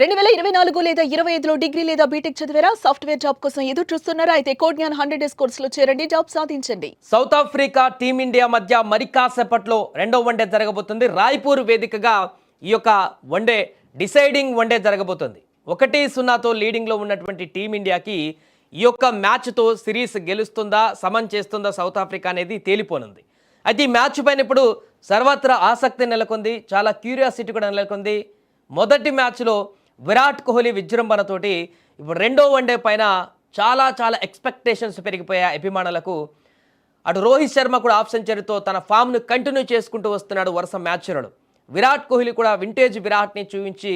రెండు వేల ఇరవై నాలుగు లేదా ఇరవై ఐదులో డిగ్రీ లేదా బీటెక్ చదివారా? సాఫ్ట్వేర్ జాబ్ కోసం ఎదురు చూస్తున్నారా? అయితే కోడ్ఞాన్ హండ్రెడ్ డేస్ కోర్సులో చేరండి జాబ్ సాధించండి. సౌత్ ఆఫ్రికా టీమిండియా మధ్య మరి కాసేపట్లో రెండో వన్డే జరగబోతుంది. రాయ్పూర్ వేదికగా ఈ యొక్క వన్డే డిసైడింగ్ వన్డే జరగబోతుంది. ఒకటి సున్నాతో లీడింగ్లో ఉన్నటువంటి టీమిండియాకి ఈ యొక్క మ్యాచ్తో సిరీస్ గెలుస్తుందా సమన్ చేస్తుందా సౌత్ ఆఫ్రికా అనేది తేలిపోనుంది. అయితే ఈ మ్యాచ్ పైన ఇప్పుడు సర్వత్రా ఆసక్తి నెలకొంది చాలా క్యూరియాసిటీ కూడా నెలకొంది. మొదటి మ్యాచ్లో విరాట్ కోహ్లీ విజృంభణతోటి ఇప్పుడు రెండో వన్డే పైన చాలా చాలా ఎక్స్పెక్టేషన్స్ పెరిగిపోయాయి అభిమానులకు. అటు రోహిత్ శర్మ కూడా ఆఫ్ సెంచరీతో తన ఫామ్ను కంటిన్యూ చేసుకుంటూ వస్తున్నాడు వరుస మ్యాచ్లను విరాట్ కోహ్లీ కూడా వింటేజ్ విరాట్ని చూపించి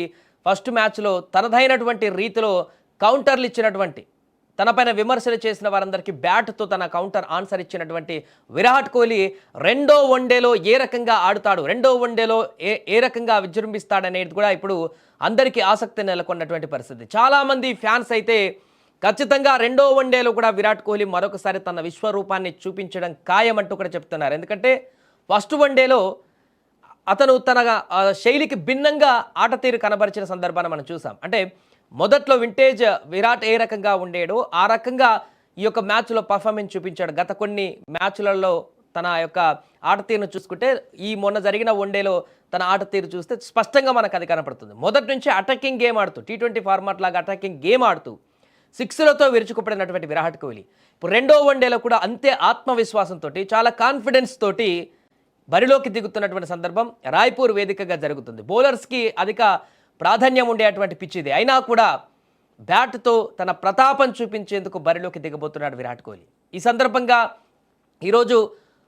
ఫస్ట్ మ్యాచ్లో తనదైనటువంటి రీతిలో కౌంటర్లు ఇచ్చినటువంటి తనపైన విమర్శలు చేసిన వారందరికీ బ్యాట్తో తన కౌంటర్ ఆన్సర్ ఇచ్చినటువంటి విరాట్ కోహ్లీ రెండో వన్డేలో ఏ రకంగా ఆడుతాడు రెండో వన్డేలో ఏ ఏ రకంగా విజృంభిస్తాడనేది కూడా ఇప్పుడు అందరికీ ఆసక్తి నెలకొన్నటువంటి పరిస్థితి. చాలామంది ఫ్యాన్స్ అయితే ఖచ్చితంగా రెండో వన్డేలో కూడా విరాట్ కోహ్లీ మరొకసారి తన విశ్వరూపాన్ని చూపించడం ఖాయమంటూ కూడా చెప్తున్నారు. ఎందుకంటే ఫస్ట్ వన్డేలో అతను తన శైలికి భిన్నంగా ఆట తీరు కనబరిచిన సందర్భాన్ని మనం చూసాం. అంటే మొదట్లో వింటేజ్ విరాట్ ఏ రకంగా ఉండేడో ఆ రకంగా ఈ యొక్క మ్యాచ్లో పర్ఫార్మెన్స్ చూపించాడు. గత కొన్ని మ్యాచ్లలో తన యొక్క ఆట తీరును చూసుకుంటే ఈ మొన్న జరిగిన వన్డేలో తన ఆట తీరు చూస్తే స్పష్టంగా మనకు అది కనపడుతుంది. మొదటి నుంచి అటాకింగ్ గేమ్ ఆడుతూ టీ ట్వంటీ ఫార్మాట్ లాగా అటాకింగ్ గేమ్ ఆడుతూ సిక్స్లతో విరుచుకుపడినటువంటి విరాట్ కోహ్లీ. ఇప్పుడు రెండో వన్డేలో కూడా అంతే ఆత్మవిశ్వాసంతో చాలా కాన్ఫిడెన్స్ తోటి బరిలోకి దిగుతున్నటువంటి సందర్భం రాయ్పూర్ వేదికగా జరుగుతుంది. బౌలర్స్కి అధిక ప్రాధాన్యం ఉండేటువంటి పిచ్ ఇది అయినా కూడా బ్యాట్తో తన ప్రతాపం చూపించేందుకు బరిలోకి దిగబోతున్నాడు విరాట్ కోహ్లీ. ఈ సందర్భంగా ఈరోజు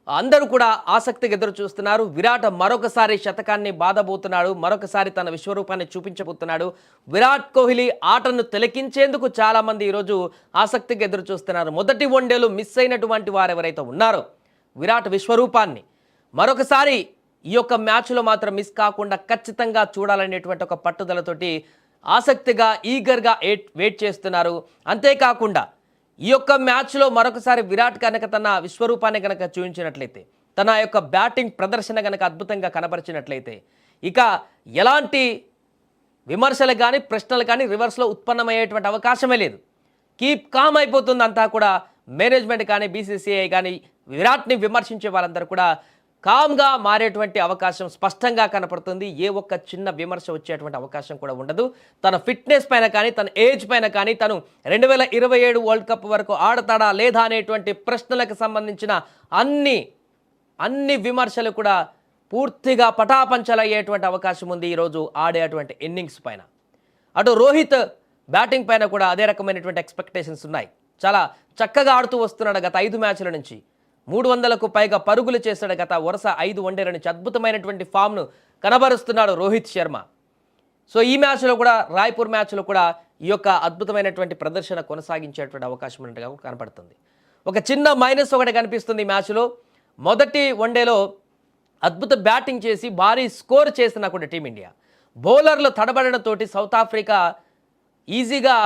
అందరూ కూడా ఆసక్తిగా ఎదురు చూస్తున్నారు. విరాట్ మరొకసారి శతకాన్ని బాధబోతున్నాడు. మరొకసారి తన విశ్వరూపాన్ని చూపించబోతున్నాడు. విరాట్ కోహ్లీ ఆటను తిలకించేందుకు చాలామంది ఈరోజు ఆసక్తిగా ఎదురు చూస్తున్నారు. మొదటి వన్డేలు మిస్ అయినటువంటి వారు ఎవరైతే ఉన్నారో విరాట్ విశ్వరూపాన్ని మరొకసారి ఈ యొక్క మ్యాచ్లో మాత్రం మిస్ కాకుండా ఖచ్చితంగా చూడాలనేటువంటి ఒక పట్టుదలతోటి ఆసక్తిగా ఈగర్గా వెయిట్ చేస్తున్నారు. అంతేకాకుండా ఈ యొక్క మ్యాచ్లో మరొకసారి విరాట్ కనుక తన విశ్వరూపాన్ని కనుక చూపించినట్లయితే తన యొక్క బ్యాటింగ్ ప్రదర్శన కనుక అద్భుతంగా కనబరిచినట్లయితే ఇక ఎలాంటి విమర్శలు కానీ ప్రశ్నలు కానీ రివర్స్లో ఉత్పన్నమయ్యేటువంటి అవకాశమే లేదు. కీప్ కామ్ అయిపోతుంది అంతా కూడా మేనేజ్మెంట్ కానీ బీసీసీఐ కానీ విరాట్ని విమర్శించే వాళ్ళందరూ కూడా కామ్గా మారేటువంటి అవకాశం స్పష్టంగా కనపడుతుంది. ఏ ఒక్క చిన్న విమర్శ వచ్చేటువంటి అవకాశం కూడా ఉండదు. తన ఫిట్నెస్ పైన కానీ తన ఏజ్ పైన కానీ తను రెండు వేల ఇరవై ఏడు వరల్డ్ కప్ వరకు ఆడతాడా లేదా అనేటువంటి ప్రశ్నలకు సంబంధించిన అన్ని అన్ని విమర్శలు కూడా పూర్తిగా పటాపంచలయ్యేటువంటి అవకాశం ఉంది ఈరోజు ఆడేటువంటి ఇన్నింగ్స్ పైన. అటు రోహిత్ బ్యాటింగ్ పైన కూడా అదే రకమైనటువంటి ఎక్స్పెక్టేషన్స్ ఉన్నాయి. చాలా చక్కగా ఆడుతూ వస్తున్నాడు గత ఐదు మ్యాచ్ల నుంచి. మూడు వందలకు పైగా పరుగులు చేశాడు గత వరుస ఐదు వన్డేల నుంచి అద్భుతమైనటువంటి ఫామ్ను కనబరుస్తున్నాడు రోహిత్ శర్మ. సో ఈ మ్యాచ్లో కూడా రాయ్పూర్ మ్యాచ్లో కూడా ఈ యొక్క అద్భుతమైనటువంటి ప్రదర్శన కొనసాగించేటువంటి అవకాశం ఉన్నట్టుగా కనపడుతుంది. ఒక చిన్న మైనస్ ఒకటి కనిపిస్తుంది ఈ మ్యాచ్లో. మొదటి వన్డేలో అద్భుత బ్యాటింగ్ చేసి భారీ స్కోర్ చేసిన కూడా టీమిండియా. బౌలర్లు తడబడడంతోటి సౌత్ ఆఫ్రికా ఈజీగా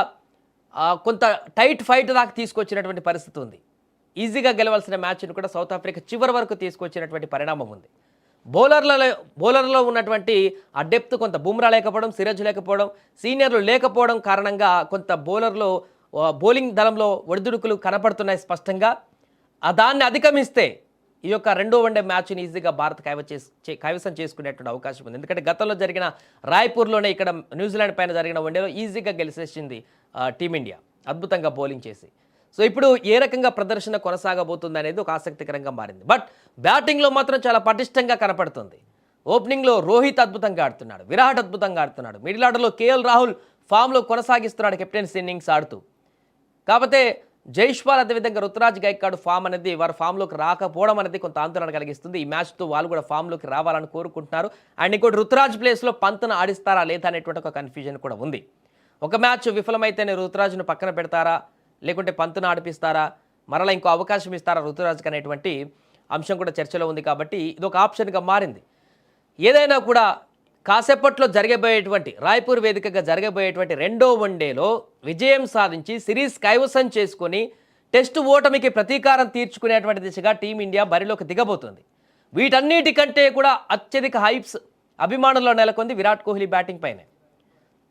కొంత టైట్ ఫైట్ దాకా తీసుకొచ్చినటువంటి పరిస్థితి ఉంది. ఈజీగా గెలవాల్సిన మ్యాచ్ను కూడా సౌత్ ఆఫ్రికా చివరి వరకు తీసుకొచ్చినటువంటి పరిణామం ఉంది. బౌలర్లలో బౌలర్లో ఉన్నటువంటి ఆ డెప్త్ కొంత బుమ్రా లేకపోవడం సిరజ్ లేకపోవడం సీనియర్లు లేకపోవడం కారణంగా కొంత బౌలర్లో బౌలింగ్ దళంలో ఒడిదుడుకులు కనపడుతున్నాయి స్పష్టంగా. దాన్ని అధిగమిస్తే ఈ యొక్క రెండో వన్డే మ్యాచ్ని ఈజీగా భారత్ కైవ కైవసం చేసుకునేటువంటి అవకాశం ఉంది. ఎందుకంటే గతంలో జరిగిన రాయ్పూర్లోనే ఇక్కడ న్యూజిలాండ్ పైన జరిగిన వన్డేలో ఈజీగా గెలిచేసింది టీమిండియా. అద్భుతంగా బౌలింగ్ చేసి. సో ఇప్పుడు ఏ రకంగా ప్రదర్శన కొనసాగబోతుంది అనేది ఒక ఆసక్తికరంగా మారింది. బట్ బ్యాటింగ్లో మాత్రం చాలా పటిష్టంగా కనపడుతుంది. ఓపెనింగ్లో రోహిత్ అద్భుతంగా ఆడుతున్నాడు విరాట్ అద్భుతంగా ఆడుతున్నాడు. మిడిల్ ఆర్డర్లో కేఎల్ రాహుల్ ఫామ్లో కొనసాగిస్తున్నాడు కెప్టెన్స్ ఇన్నింగ్స్ ఆడుతూ. కాకపోతే జైష్పాల్ అదేవిధంగా రుతురాజ్ గైక్కాడు ఫామ్ అనేది వారు ఫామ్లోకి రాకపోవడం అనేది కొంత ఆందోళన కలిగిస్తుంది. ఈ మ్యాచ్తో వాళ్ళు కూడా ఫామ్లోకి రావాలని కోరుకుంటున్నారు. అండ్ ఇంకోటి రుతురాజ్ ప్లేస్లో పంతను ఆడిస్తారా లేదా అనేటువంటి ఒక కన్ఫ్యూజన్ కూడా ఉంది. ఒక మ్యాచ్ విఫలమైతేనే రుతురాజ్ను పక్కన పెడతారా? లేకుంటే పంతును ఆడిపిస్తారా? మరలా ఇంకో అవకాశం ఇస్తారా రుతురాజ్కి అనేటువంటి అంశం కూడా చర్చలో ఉంది కాబట్టి ఇది ఒక ఆప్షన్గా మారింది. ఏదైనా కూడా కాసేపట్లో జరగబోయేటువంటి రాయ్పూర్ వేదికగా జరగబోయేటువంటి రెండో వన్డేలో విజయం సాధించి సిరీస్ కైవసం చేసుకొని టెస్ట్ ఓటమికి ప్రతీకారం తీర్చుకునేటువంటి దిశగా టీమిండియా బరిలోకి దిగబోతుంది. వీటన్నిటికంటే కూడా అత్యధిక హైప్స్ అభిమానుల్లో నెలకొంది విరాట్ కోహ్లీ బ్యాటింగ్ పైనే.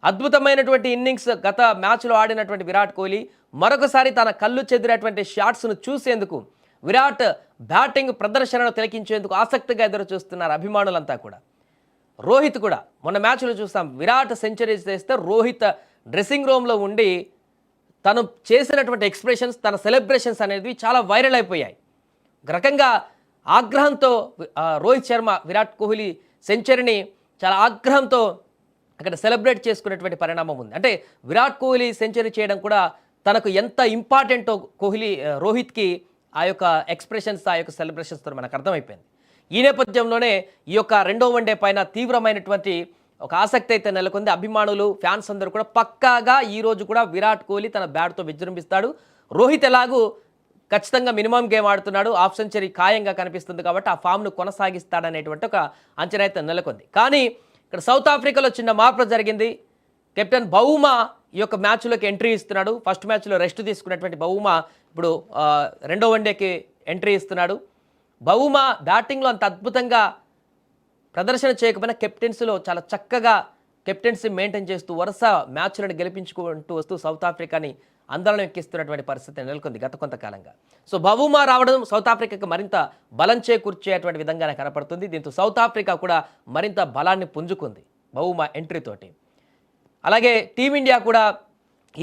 అద్భుతమైనటువంటి ఇన్నింగ్స్ గత మ్యాచ్లో ఆడినటువంటి విరాట్ కోహ్లీ మరొకసారి తన కళ్ళు చెదిరేటువంటి షాట్స్ను చూసేందుకు విరాట్ బ్యాటింగ్ ప్రదర్శనను తిలకించేందుకు ఆసక్తిగా ఎదురు చూస్తున్నారు అభిమానులంతా కూడా. రోహిత్ కూడా మొన్న మ్యాచ్లో చూస్తాం విరాట్ సెంచరీ చేస్తే రోహిత్ డ్రెస్సింగ్ రూమ్లో ఉండి తను చేసినటువంటి ఎక్స్ప్రెషన్స్ తన సెలబ్రేషన్స్ అనేవి చాలా వైరల్ అయిపోయాయి. రకంగా ఆగ్రహంతో రోహిత్ శర్మ విరాట్ కోహ్లీ సెంచరీని చాలా ఆగ్రహంతో అక్కడ సెలబ్రేట్ చేసుకునేటువంటి పరిణామం ఉంది. అంటే విరాట్ కోహ్లీ సెంచరీ చేయడం కూడా తనకు ఎంత ఇంపార్టెంటో కోహ్లీ రోహిత్కి ఆ యొక్క ఎక్స్ప్రెషన్స్ ఆ యొక్క సెలబ్రేషన్స్తో మనకు అర్థమైపోయింది. ఈ నేపథ్యంలోనే ఈ యొక్క రెండో వన్డే పైన తీవ్రమైనటువంటి ఒక ఆసక్తి అయితే నెలకొంది. అభిమానులు ఫ్యాన్స్ అందరూ కూడా పక్కాగా ఈరోజు కూడా విరాట్ కోహ్లీ తన బ్యాట్తో విజృంభిస్తాడు. రోహిత్ ఎలాగూ ఖచ్చితంగా మినిమం గేమ్ ఆడుతున్నాడు. హాఫ్ సెంచరీ ఖాయంగా కనిపిస్తుంది కాబట్టి ఆ ఫామ్ను కొనసాగిస్తాడనేటువంటి ఒక అంచనా అయితే నెలకొంది. కానీ ఇక్కడ సౌత్ ఆఫ్రికాలో చిన్న మార్పు జరిగింది. కెప్టెన్ బౌమా ఈ యొక్క మ్యాచ్లోకి ఎంట్రీ ఇస్తున్నాడు. ఫస్ట్ మ్యాచ్లో రెస్ట్ తీసుకున్నటువంటి బౌమా ఇప్పుడు రెండో వన్డేకి ఎంట్రీ ఇస్తున్నాడు. బౌమా బ్యాటింగ్లో అంత అద్భుతంగా ప్రదర్శన చేయకపోయినా కెప్టెన్సీలో చాలా చక్కగా కెప్టెన్సీ మెయింటైన్ చేస్తూ వరుస మ్యాచ్లను గెలిపించుకుంటూ వస్తూ సౌత్ ఆఫ్రికాని ఆందోళన ఎక్కిస్తున్నటువంటి పరిస్థితి నెలకొంది గత కొంతకాలంగా. సో బహుమా రావడం సౌత్ ఆఫ్రికాకి మరింత బలం చేకూర్చేటువంటి విధంగానే కనపడుతుంది. దీంతో సౌత్ ఆఫ్రికా కూడా మరింత బలాన్ని పుంజుకుంది బవుమా ఎంట్రీతోటి అలాగే టీమిండియా కూడా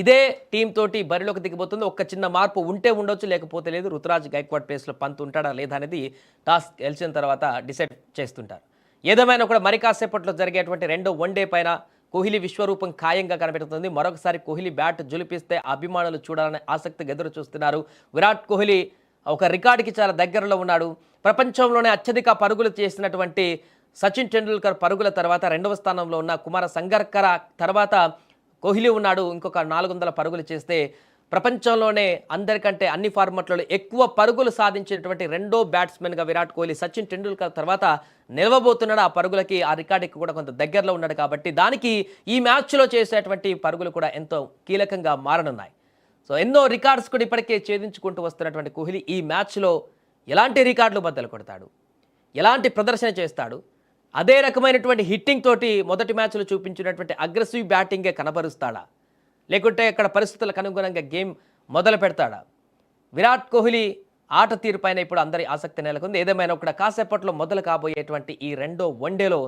ఇదే టీం తోటి బరిలోకి దిగిపోతుంది. ఒక్క చిన్న మార్పు ఉంటే ఉండొచ్చు లేకపోతే లేదు. రుతురాజ్ గైక్వాడ్ ప్లేస్లో పంత్ ఉంటాడా లేదా అనేది టాస్ గెలిచిన తర్వాత డిసైడ్ చేస్తుంటారు. ఏదేమైనా కూడా మరి కాసేపట్లో జరిగేటువంటి రెండో వన్డే పైన కోహ్లీ విశ్వరూపం ఖాయంగా కనిపెడుతుంది. మరొకసారి కోహ్లీ బ్యాట్ జులిపిస్తే అభిమానులు చూడాలనే ఆసక్తిగా ఎదురు చూస్తున్నారు. విరాట్ కోహ్లీ ఒక రికార్డుకి చాలా దగ్గరలో ఉన్నాడు. ప్రపంచంలోనే అత్యధిక పరుగులు చేసినటువంటి సచిన్ టెండూల్కర్ పరుగుల తర్వాత రెండవ స్థానంలో ఉన్న కుమార సంగర్కర తర్వాత కోహ్లీ ఉన్నాడు. ఇంకొక నాలుగు వందల పరుగులు చేస్తే ప్రపంచంలోనే అందరికంటే అన్ని ఫార్మాట్లలో ఎక్కువ పరుగులు సాధించినటువంటి రెండో బ్యాట్స్మెన్గా విరాట్ కోహ్లీ సచిన్ టెండూల్కర్ తర్వాత నిలవబోతున్నాడు. ఆ పరుగులకి ఆ రికార్డుకి కూడా కొంత దగ్గరలో ఉన్నాడు కాబట్టి దానికి ఈ మ్యాచ్లో చేసేటువంటి పరుగులు కూడా ఎంతో కీలకంగా మారనున్నాయి. సో ఎన్నో రికార్డ్స్ కూడా ఇప్పటికే ఛేదించుకుంటూ వస్తున్నటువంటి కోహ్లీ ఈ మ్యాచ్లో ఎలాంటి రికార్డులు బద్దలు కొడతాడు? ఎలాంటి ప్రదర్శన చేస్తాడు? అదే రకమైనటువంటి హిట్టింగ్ తోటి మొదటి మ్యాచ్లో చూపించినటువంటి అగ్రెసివ్ బ్యాటింగే కనబరుస్తాడా? లేకుంటే అక్కడ పరిస్థితులకు అనుగుణంగా గేమ్ మొదలు పెడతాడా? విరాట్ కోహ్లీ ఆట తీరుపైన ఇప్పుడు అందరి ఆసక్తి నెలకొంది. ఏదేమైనా కూడా కాసేపట్లో మొదలు కాబోయేటువంటి ఈ రెండో వన్డేలో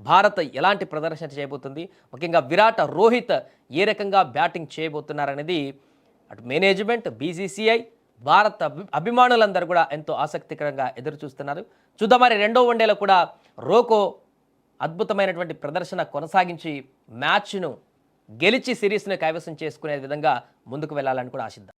భారత్ ఎలాంటి ప్రదర్శన చేయబోతుంది? ముఖ్యంగా విరాట్ రోహిత్ ఏ రకంగా బ్యాటింగ్ చేయబోతున్నారనేది అటు మేనేజ్మెంట్ బీసీసీఐ భారత అభి అభిమానులందరూ కూడా ఎంతో ఆసక్తికరంగా ఎదురు చూస్తున్నారు చూద్దాం మరి రెండో వన్డేలో కూడా రోకో అద్భుతమైనటువంటి ప్రదర్శన కొనసాగించి మ్యాచ్ను గెలిచి సిరీస్ను కైవసం చేసుకునే విధంగా ముందుకు వెళ్ళాలని కూడా ఆశిద్దాం.